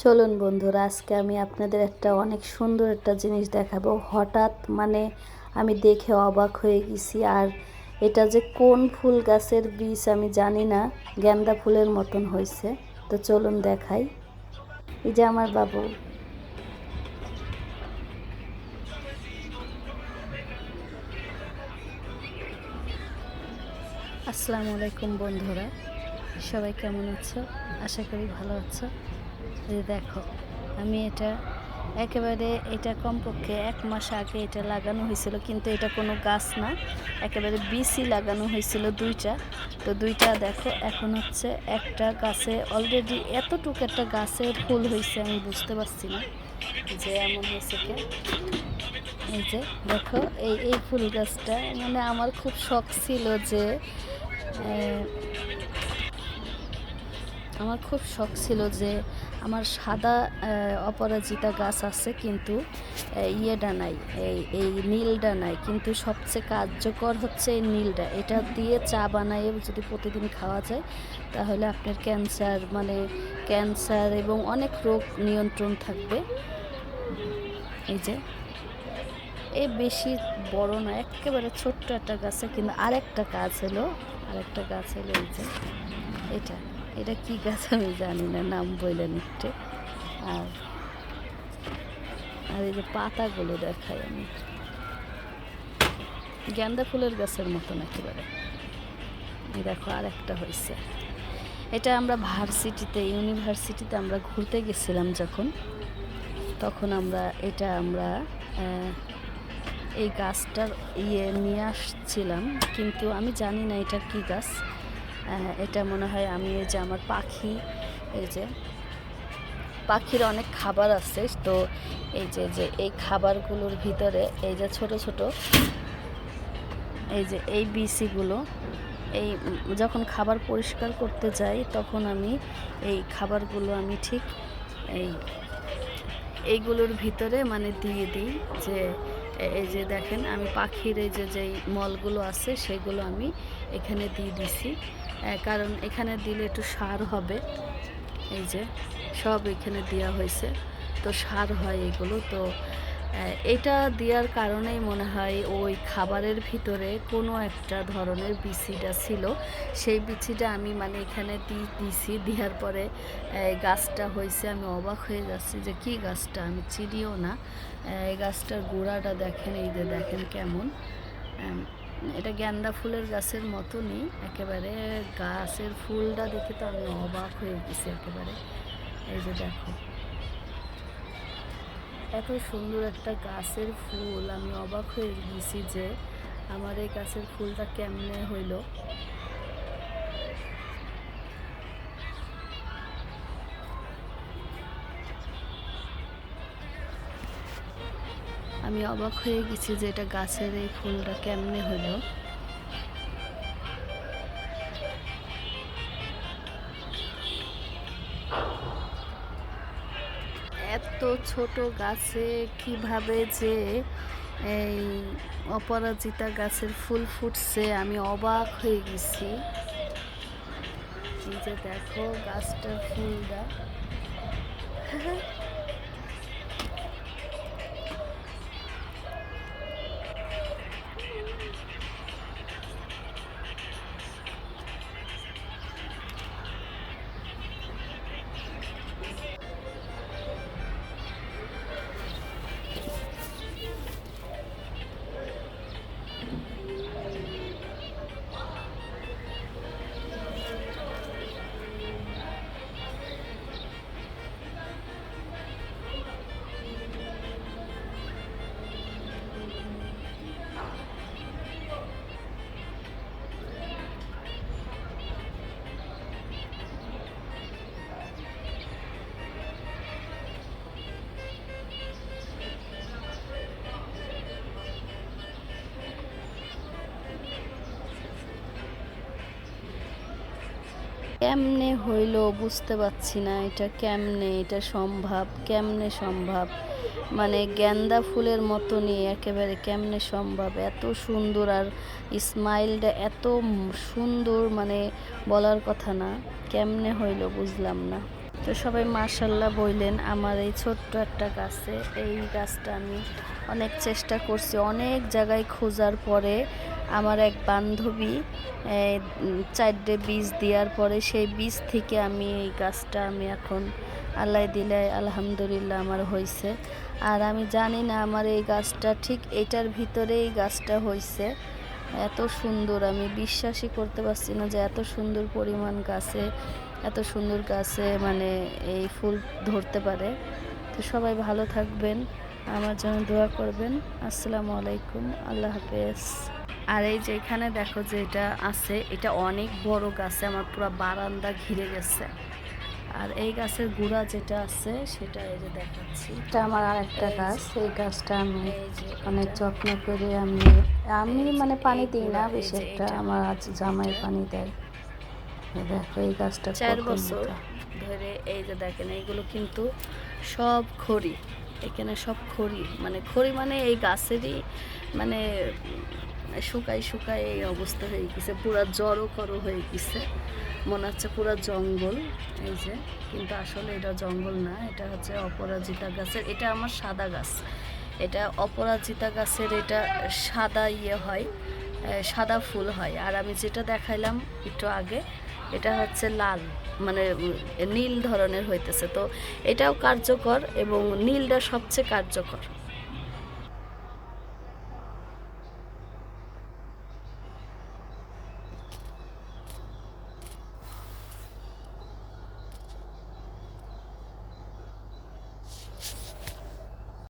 চলুন বন্ধুরা, আজকে আমি আপনাদের একটা অনেক সুন্দর একটা জিনিস দেখাবো। হঠাৎ মানে আমি দেখে অবাক হয়ে গেছি, আর এটা যে কোন ফুল গাছের বীজ আমি জানি না, গেন্দা ফুলের মতন হয়েছে। তো চলুন দেখাই। এই যে আমার বাবু। আসসালামু আলাইকুম বন্ধুরা, সবাই কেমন আছো? আশা করি ভালো আছো। এই দেখো, আমি এটা একেবারে এটা কমপক্ষে এক মাস আগে এটা লাগানো হয়েছিল, কিন্তু এটা কোনো গাছ না। একেবারে বিসি লাগানো হয়েছিল দুইটা। তো দুইটা দেখো, এখন হচ্ছে একটা গাছে অলরেডি এতটুকু একটা গাছে ফুল হয়েছে, আমি বুঝতে পারছি না। যে এমন হয়েছে কে? এই যে দেখো, এই এই ফুল গাছটা মানে আমার খুব শখ ছিল যে আমার খুব শখ ছিল যে আমার সাদা অপরাজিতা গাছ আছে কিন্তু ইয়েটা নাই এই এই নীলটা নাই কিন্তু সবচেয়ে কার্যকর হচ্ছে এই নীলটা। এটা দিয়ে চা বানাইয়ে যদি প্রতিদিন খাওয়া যায়, তাহলে আপনার ক্যান্সার মানে ক্যান্সার এবং অনেক রোগ নিয়ন্ত্রণ থাকবে। এই যে এই বেশি বড় না, একেবারে ছোট্ট একটা গাছে, কিন্তু আরেকটা গাছ হলো আরেকটা গাছ হলো এই যে, এটা। এটা কি গাছ আমি জানি না, নাম বললেন একটু আর আর এই যে পাতাগুলো দেখাই আমি। গেন্দা ফুলের গাছের মতন একেবারে। দেখো আর একটা হয়েছে। এটা আমরা ভার্সিটিতে, ইউনিভার্সিটিতে আমরা ঘুরতে গেছিলাম যখন। তখন আমরা, এটা আমরা এই গাছটার ইয়ে নিয়ে আসছিলাম। কিন্তু আমি জানি না এটা কি গাছ। এটা মনে হয় আমি এই যে আমার পাখি, এই যে পাখির অনেক খাবার আছে, তো এই যে যে এই খাবারগুলোর ভিতরে এই যে ছোট ছোট এই যে এই বিসিগুলো, এই যখন খাবার পরিষ্কার করতে যাই তখন আমি এই খাবারগুলো আমি ঠিক এই এইগুলোর ভিতরে মানে দিয়ে দিই যে, এই যে দেখেন আমি পাখির এই যে যেই মলগুলো আছে সেগুলো আমি এখানে দিয়ে দিছি। কারণ এখানে দিলে একটু সার হবে। এই যে, সব এখানে দেওয়া হয়েছে। তো সার হয় এগুলো। তো এটা দেওয়ার কারণেই মনে হয় ওই খাবারের ভিতরে কোনো একটা ধরনের বিচিটা ছিল। সেই বিচিটা আমি মানে এখানে দিয়ে দিছি। দেওয়ার পরে গাছটা হয়েছে, আমি অবাক হয়ে যাচ্ছি যে কি গাছটা? আমি চিনিও না। এই গাছটার গোড়াটা দেখেন, এই যে দেখেন কেমন। এটা গ্যান্দা ফুলের গাছের মতনই, একেবারে গাছের ফুলটা দেখে তো আমি অবাক হয়ে গেছি একেবারে। এই যে দেখো। এত সুন্দর একটা গাছের ফুল, আমি অবাক হয়ে গেছি যে আমার এই গাছের ফুলটা কেমনে হইল। আমি অবাক হয়ে গেছি যে এটা গাছের এই ফুলটা কেমনে হলো। এত ছোট গাছে কীভাবে যে এই অপরাজিতা গাছের ফুল ফুটছে, আমি অবাক হয়ে গেছি। যে দেখো গাছটার ফুলটা। কেমনে হইল বুঝতে পারছি না, এটা কেমনে, এটা সম্ভব, কেমনে সম্ভব? মানে গেন্দা ফুলের মতনই একেবারে কেমনে সম্ভব? এত সুন্দর আর স্মাইলটা এত সুন্দর মানে বলার কথা না, কেমনে হইল বুঝলাম না। তো সবাই মার্শাল্লাহ বললেন আমার এই ছোট্ট একটা গাছে। এই গাছটা আমি অনেক চেষ্টা করছি, অনেক জায়গায় খোঁজার পরে আমার এক বান্ধবী চারটে বীজ দেওয়ার পরে সেই বীজ থেকে আমি এই গাছটা আমি এখন আল্লাহ দিলে আলহামদুলিল্লাহ আমার হয়েছে আর আমি জানি না আমার এই গাছটা ঠিক এটার ভিতরে এই গাছটা হয়েছে এত সুন্দর আমি বিশ্বাসই করতে পারছি না যে এত সুন্দর পরিমাণ গাছে এত সুন্দর গাছে মানে এই ফুল ধরতে পারে। তো সবাই ভালো থাকবেন আমার জন্য দোয়া করবেন। আসসালামু আলাইকুম আল্লাহ হাফেজ। আর এই যে এখানে দেখো যে এটা আছে এটা অনেক বড় গাছে আমার পুরো বারান্দা ঘিরে গেছে। আর এই গাছের গুড়া যেটা আছে সেটা এই যে দেখাচ্ছি। এটা আমার আরেকটা গাছ এই গাছটা আমি অনেক যত্ন করে আমি আমি মানে পানি দিই না বেশি একটা আমার আজ জামাই পানি দেয়। দেখো এই গাছটা চার বছর ধরে এই যে দেখেন এইগুলো কিন্তু সব খড়ি। এখানে সব খড়ি মানে খড়ি মানে এই গাছেরই মানে শুকাই শুকাই এই অবস্থা হয়ে গেছে। পুরা জড়ো করো হয়ে গেছে। মনে হচ্ছে পুরা জঙ্গল এই যে। কিন্তু আসলে এটা জঙ্গল না এটা হচ্ছে অপরাজিতা গাছের এটা আমার সাদা গাছ। এটা অপরাজিতা গাছের এটা সাদা ইয়ে হয় সাদা ফুল হয়। আর আমি যেটা দেখাইলাম একটু আগে, এটা হচ্ছে লাল মানে নীল ধরনের হইতেছে। তো এটাও কার্যকর এবং নীলটা সবচেয়ে কার্যকর।